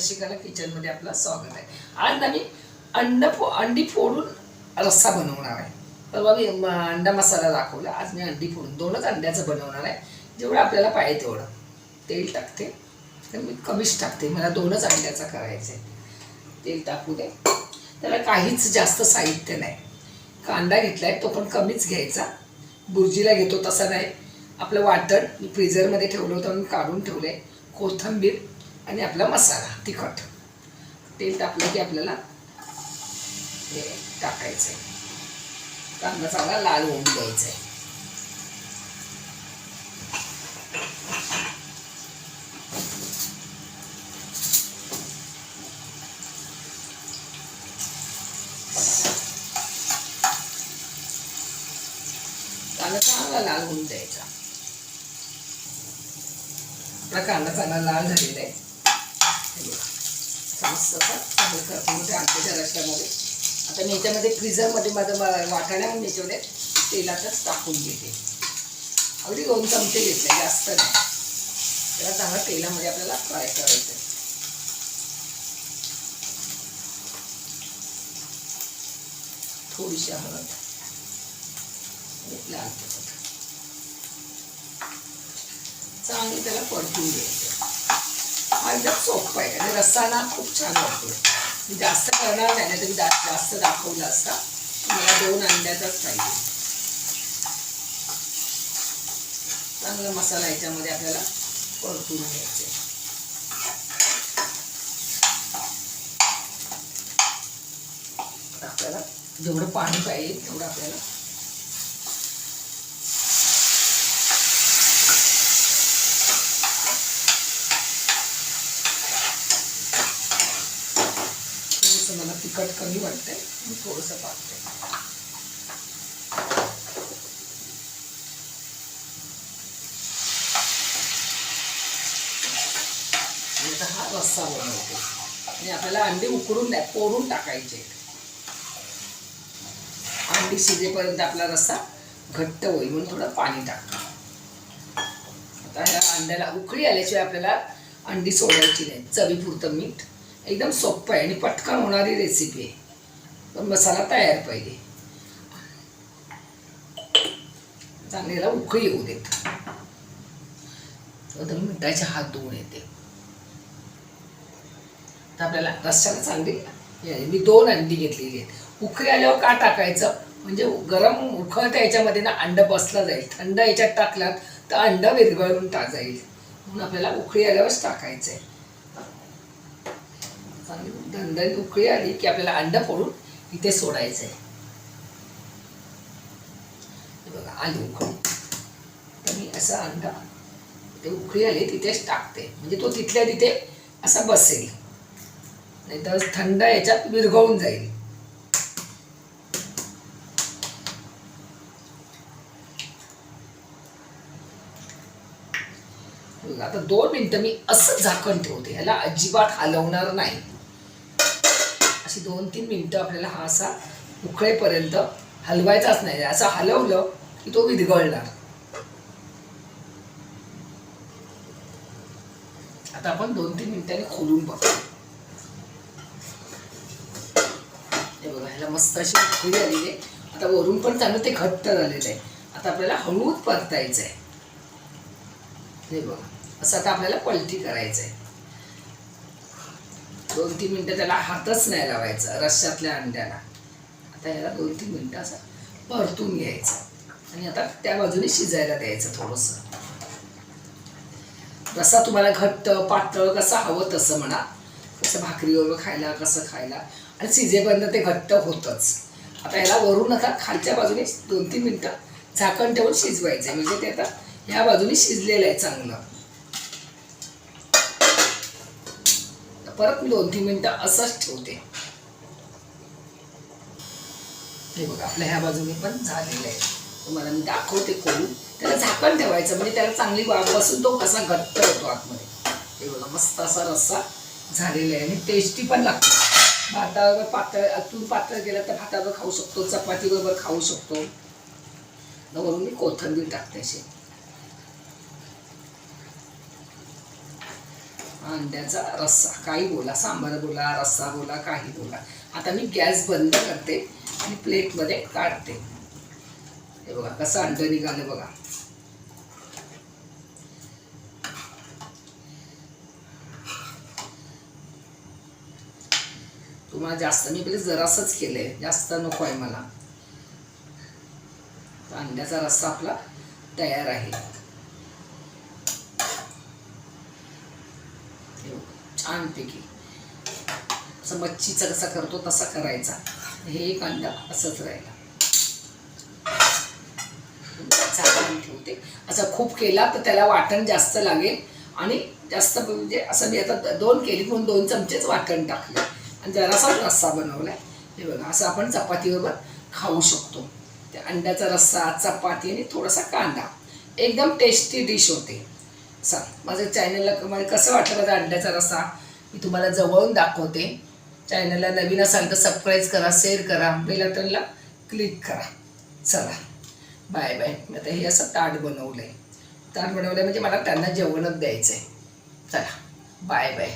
शिकायला किचनमध्ये आपलं स्वागत आहे. आज आम्ही अंड फो अंडी फोडून रस्सा बनवणार आहे. परवा मी अंडा मसाला दाखवला. आज मी अंडी फोडून दोनच अंड्याचं बनवणार आहे. जेवढं आपल्याला पाहिजे तेवढं. तेल टाकते. तर मी कमीच टाकते. मला दोनच अंड्याचं करायचं आहे तेल टाकू दे. त्याला काहीच जास्त साहित्य नाही. कांदा घेतला आहे तो पण कमीच घ्यायचा. बुर्जीला घेतो तसा नाही. आपलं वाटण मी फ्रीझरमध्ये ठेवलं होतं म्हणून काढून ठेवलं आहे कोथिंबीर आणि आपला मसाला तिखट. तेल टाकलं की आपल्याला हे टाकायचं आहे कांदा चांगला लाल होऊन द्यायचा आहे कांदा चांगला लाल होऊन द्यायचा. आपला कांदा चांगला लाल झालेला आहे. मस्त असा चांगलं आता मी याच्यामध्ये फ्रीजरमध्ये माझं वाटाण्या वाटाणा याच्यामध्ये तेलातच टाकून घेते अगदी दोन चमचे घेतले जास्त नाही त्याला चांगलं तेलामध्ये आपल्याला फ्राय करायचं आहे थोडीशी हळद लाल तिखट चांगली त्याला परतून घ्यायचं. एकदम सोपं आहे आणि रस्सा खूप छान वाटतो मी जास्त करणार नाही तरी जास्त जास्त दाखवलं असता मला दोन अंड्याचाच पाहिजे. चांगला मसाला याच्यामध्ये आपल्याला परतून घ्यायचे आपल्याला जेवढं पाणी पाहिजे तेवढं आपल्याला थोडंसं मला तिखट कमी वाटते थोडस थोडंसं टाकते हा रस्सा बनवते. आणि आपल्याला अंडी उकडून द्या कोरून टाकायचे. अंडी शिजेपर्यंत आपला रस्सा घट्ट होईल म्हणून थोडं पाणी टाकतो आता ह्या अंड्याला उकळी आल्याशिवाय आपल्याला अंडी सोडायची नाही. चवीपुरतं मीठ एकदम सोपं आहे आणि पटकन होणारी रेसिपी आहे. पण मसाला तयार पाहिजे. चांगल्याला उकळी येऊ देत. दोन मिनटाचे हात धुवून येते. तर आपल्याला रस्त्याला चांगली मी दोन अंडी घेतलेली आहेत. उकळी आल्यावर का टाकायचं? म्हणजे गरम उखळत्या याच्यामध्ये ना अंड बसलं जाईल. थंड याच्यात टाकलात तर अंड विरघळून टा जाईल. म्हणून आपल्याला उकळी आल्यावरच टाकायचं आहे चांगली उकळी आली की आपल्याला अंड फोडून इथे सोडायचं आहे बघा आली. उकळी तर मी असा अंडा ते उकळी आली तिथेच टाकते. म्हणजे तो तिथल्या तिथे असा बसेल. नाही तर थंड याच्यात विरघळून जाईल. बघा, आता दोन मिनटं मी असं झाकण ठेवते. ह्याला अजिबात हलवणार नाही. अशी दोन तीन मिनटं आपल्याला हा असा उकळेपर्यंत हलवायचाच नाही. असं हलवलं की तो विदगळणार आता आपण दोन तीन मिनिटांनी खोलून बघू. हे बघा ह्याला मस्त अशी उकळी आलेली आहे. आता वरून पण चांगलं ते घट्ट झालेलं आहे. आता आपल्याला हळूच परतायचं आहे हे बघा असं आता आपल्याला पलटी करायचं आहे दोन तीन मिनटं त्याला हातच नाही लावायचा रश्श्यातल्या अंड्याला. आता याला दोन तीन मिनटं असं परतून घ्यायचं. आणि आता त्या बाजूने शिजायला द्यायचं थोडंसं. रस्सा तुम्हाला घट्ट पातळ कसं हवं तसं म्हणा. कसं भाकरीबरोबर खायला कसं खायला. आणि शिजेपर्यंत ते घट्ट होतंच. आता याला वरून आता खालच्या बाजूने दोन तीन मिनटं झाकण ठेवून शिजवायचं म्हणजे ते आता ह्या बाजूने शिजलेलं आहे चांगलं. परत दोन तीन मिनटं असंच ठेवते. हे बघा आपल्या ह्या बाजूने पण झालेलं आहे. तुम्हाला मी दाखवते करून त्याला झाकण ठेवायचं म्हणजे त्याला चांगली वाफ बसून तो कसा घट्ट होतो आतमध्ये. हे बघा मस्त असा रस्सा झालेला आहे आणि टेस्टी पण लागतो. भाताबरोबर पातळ आतून पातळ केलं तर भाताबरोबर खाऊ शकतो चपातीबरोबर खाऊ शकतो. वरून मी कोथिंबीर टाकते अशी. अंड्याचा रस्सा काही बोला सांबार बोला रस्सा बोला काही बोला. आता मी गॅस बंद करते आणि प्लेटमध्ये काढते. हे बघा कसं अंड निघालं बघा. तुम्हाला जास्त मी पहिले जरासच केलंय. जास्त नको आहे मला. अंड्याचा रस्सा आपला तयार आहे. ठेव. छानपैकी. असं मच्छीचं कसा करतो तसा करायचा. हे एक असंच राहिला. झाकण ठेवते. असं खूप केला तर त्याला वाटण जास्त लागेल. आणि जास्त म्हणजे असं मी आता दोन केली म्हणून दोन चमचेच वाटण टाकले. आणि जरासा रस्सा बनवलाय. हे बघा असं आपण चपातीबरोबर खाऊ शकतो. त्या अंड्याचा रस्सा चपाती आणि थोडासा कांदा. एकदम टेस्टी डिश होते. सा माझ्या चॅनलला मला म्हणजे कसं वाटलं माझा अंड्याचा रस्सा मी तुम्हाला जवळून दाखवते. चॅनलला नवीन असाल तर सबस्क्राईब करा शेअर करा. बेलटनला क्लिक करा. चला. बाय बाय मी आता हे असं ताट बनवलं आहे ताट बनवलं म्हणजे मला त्यांना जेवणच द्यायचं आहे चला. Bye bye